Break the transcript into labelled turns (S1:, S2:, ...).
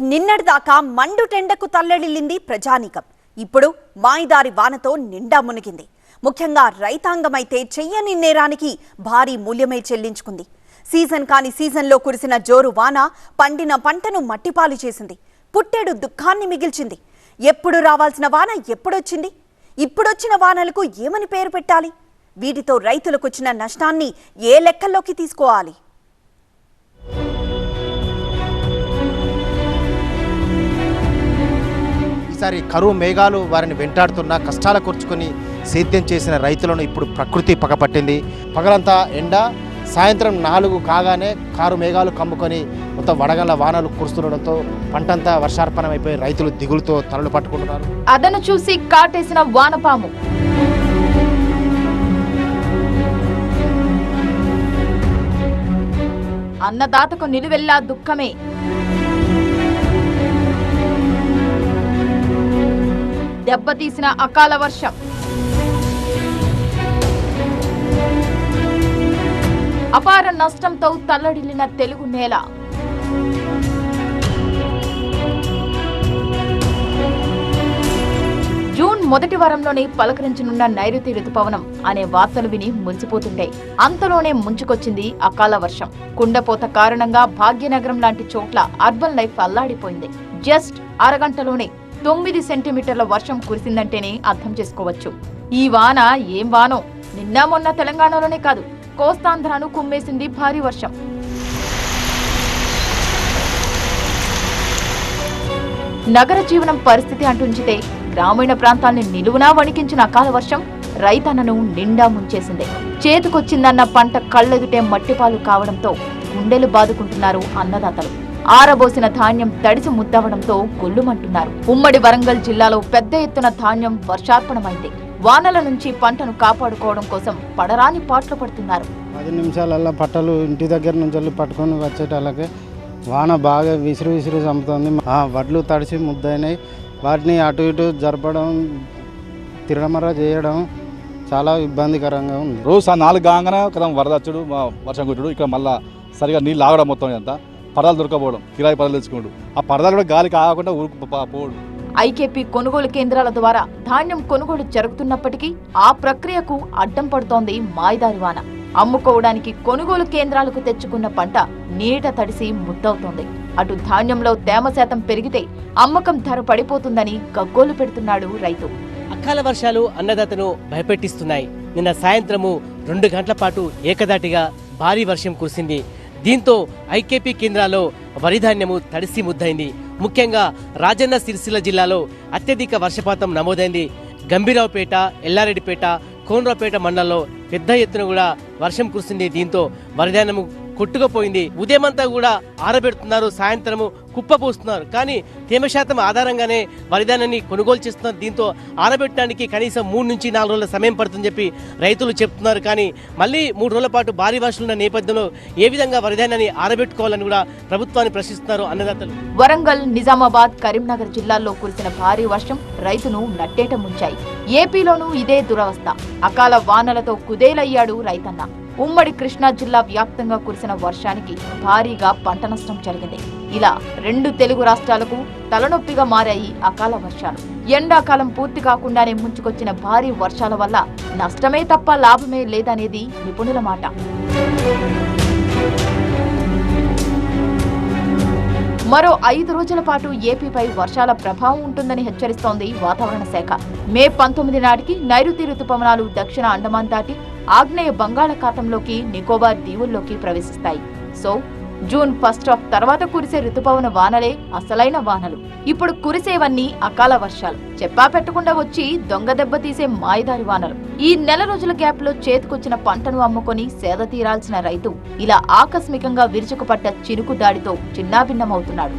S1: నిన్నటిదాకా మండుటెండకు తల్లడిల్లింది ప్రజానీకం. ఇప్పుడు మాయిదారి వానతో నిండా మునిగింది. ముఖ్యంగా రైతాంగమైతే చెయ్యని నేరానికి భారీ మూల్యమే చెల్లించుకుంది. సీజన్ కాని సీజన్లో కురిసిన జోరు వాన పండిన పంటను మట్టిపాలు చేసింది. పుట్టేడు దుఃఖాన్ని మిగిల్చింది. ఎప్పుడు రావాల్సిన వాన ఎప్పుడొచ్చింది? ఇప్పుడొచ్చిన వానలకు ఏమని పేరు పెట్టాలి? వీటితో రైతులకొచ్చిన నష్టాన్ని ఏ లెక్కల్లోకి తీసుకోవాలి?
S2: ఈసారి కరువు మేఘాలు వారిని వెంటాడుతున్న కష్టాల కూర్చుకొని సేద్యం చేసిన రైతులను ఇప్పుడు ప్రకృతి పగపట్టింది. పగలంతా ఎండ సాయంత్రం నాలుగు కాగానే కారు మేఘాలు కమ్ముకొని మొత్తం వడగళ్ళ వానలు కురుస్తుండడంతో పంటంతా వర్షార్పణమైపోయి రైతులు దిగులుతో తలలు పట్టుకుంటున్నారు.
S3: అదను చూసి కాటేసిన వానపాము. అన్నదాతకు నిలువెల్లా దుఃఖమే. దెబ్బతీసిన అకాల వర్షం. అపార నష్టంతో తల్లడిల్లిన తెలుగు నేల. జూన్ మొదటి వారంలోనే పలకరించనున్న నైరుతి రుతుపవనం అనే వార్తలు విని మురిసిపోతుంటాయి. అంతలోనే ముంచుకొచ్చింది అకాల వర్షం. కుండపోత కారణంగా భాగ్యనగరం లాంటి చోట్ల అర్బన్ లైఫ్ అల్లాడిపోయింది. జస్ట్ అరగంటలోనే తొమ్మిది సెంటీమీటర్ల వర్షం కురిసిందంటేనే అర్థం చేసుకోవచ్చు. ఈ వాన ఏం వానో? నిన్న మొన్న తెలంగాణలోనే కాదు కోస్తాంధ్రాను కుమ్మేసింది భారీ వర్షం. నగర జీవనం పరిస్థితి అంటుంచితే గ్రామీణ ప్రాంతాల్ని నిలువునా వణికించిన అకాల వర్షం రైతన్నను నిండా ముంచేసింది. చేతికొచ్చిందన్న పంట కళ్ళెదుటే మట్టిపాలు కావడంతో గుండెలు బాదుకుంటున్నారు అన్నదాతలు. ఆరబోసిన ధాన్యం తడిసి ముద్దవడంతో గొల్లుమంటున్నారు. ఉమ్మడి వరంగల్ జిల్లాలో పెద్ద ఎత్తున ధాన్యం వర్షార్పణమైంది. వానల నుంచి పంటను కాపాడుకోవడం కోసం పడరాని పాట్లు పడుతున్నారు.
S4: పది నిమిషాలల్లో పట్టలు ఇంటి దగ్గర నుంచి పట్టుకొని వచ్చేటాళ్ళకి వాన బాగా విసిరి విసిరి చంపుతుంది. ఆ వడ్లు తడిసి ముద్దయినాయి. వాటిని అటు ఇటు జరపడం తిరగమర చేయడం చాలా ఇబ్బందికరంగా ఉంది.
S5: రోజు ఆ నాలుగు కాగానే కదా వరద వచ్చుడు మా వర్షం కొట్టుడు ఇక్కడ మళ్ళా సరిగా నీళ్ళు ఆగడం మొత్తం అంతా. పరదాలు దొరకపోవడం కిరాయి పరదాలు తెచ్చుకోడు. ఆ పరదాలు కూడా గాలికి ఆగకుండా ఊరుకు పోడు.
S3: ఐకేపీ కొనుగోలు కేంద్రాల ద్వారా ధాన్యం కొనుగోలు జరుగుతున్నప్పటికీ ఆ ప్రక్రియకు అడ్డం పడుతోంది మాయిదారి వాన. అమ్ముకోవడానికి కొనుగోలు కేంద్రాలకు తెచ్చుకున్న పంట నీట తడిసి ముద్దవుతోంది. అటు ధాన్యంలో తేమ శాతం పెరిగితే అమ్మకం ధర పడిపోతుందని గగ్గోలు పెడుతున్నాడు రైతు.
S6: అకాల వర్షాలు అన్నదాతను భయపెట్టిస్తున్నాయి. నిన్న సాయంత్రము రెండు గంటల పాటు ఏకదాటిగా భారీ వర్షం కురిసింది. దీంతో ఐకేపీ కేంద్రాల్లో వరిధాన్యము తడిసి ముద్దైంది. ముఖ్యంగా రాజన్న సిరిసిల్ల జిల్లాలో అత్యధిక వర్షపాతం నమోదైంది. గంభీరావుపేట ఎల్లారెడ్డిపేట కోనరావుపేట మండలంలో పెద్ద ఎత్తున కూడా వర్షం కురిసింది. దీంతో వరిధాన్యము కొట్టుకుపోయింది. ఉదయమంతా కూడా ఆరబెడుతున్నారు సాయంత్రము కుప్ప పోస్తున్నారు కానీ తేమ శాతం ఆధారంగానే వరిధాన్యాన్ని కొనుగోలు చేస్తున్నారు. దీంతో ఆరబెట్టడానికి కనీసం మూడు నుంచి నాలుగు రోజుల సమయం పడుతుందని చెప్పి రైతులు చెప్తున్నారు. కానీ మళ్ళీ మూడు రోజుల పాటు భారీ వర్షాలున్న నేపథ్యంలో ఏ విధంగా వరిధాన్యాన్ని ఆరబెట్టుకోవాలని కూడా ప్రభుత్వాన్ని ప్రశ్నిస్తున్నారు అన్నదాతలు.
S3: వరంగల్ నిజామాబాద్ కరీంనగర్ జిల్లాల్లో కురిసిన భారీ వర్షం రైతును నట్టేట ముంచాయి. ఏపీలోనూ ఇదే దురవస్థ. అకాల వానలతో కుదేలయ్యాడు రైతన్న. ఉమ్మడి కృష్ణా జిల్లా వ్యాప్తంగా కురిసిన వర్షానికి భారీగా పంట నష్టం జరిగింది. ఇలా రెండు తెలుగు రాష్ట్రాలకు తలనొప్పిగా మారాయి అకాల వర్షాలు. ఎండాకాలం పూర్తి కాకుండానే ముంచుకొచ్చిన భారీ వర్షాల వల్ల నష్టమే తప్ప లాభమే లేదనేది నిపుణుల మాట. మరో ఐదు రోజుల పాటు ఏపీపై వర్షాల ప్రభావం ఉంటుందని హెచ్చరిస్తోంది వాతావరణ శాఖ. మే పంతొమ్మిది నాటికి నైరుతి రుతుపవనాలు దక్షిణ అండమాన్ దాటి ఆగ్నేయ బంగాళాఖాతంలోకి నికోబార్ దీవుల్లోకి ప్రవేశిస్తాయి. సో జూన్ ఫస్ట్ ఆఫ్ తర్వాత కురిసే రుతుపవన వానలే అసలైన వానలు. ఇప్పుడు కురిసేవన్నీ అకాల వర్షాలు. చెప్పా పెట్టకుండా వచ్చి దొంగ దెబ్బ తీసే మాయదారి వానలు. ఈ నెల రోజుల గ్యాప్లో చేతికొచ్చిన పంటను అమ్ముకొని సేద తీరాల్సిన రైతు ఇలా ఆకస్మికంగా విరుచుకుపడ్డ చినుకు దాడితో చిన్నాభిన్నమవుతున్నాడు.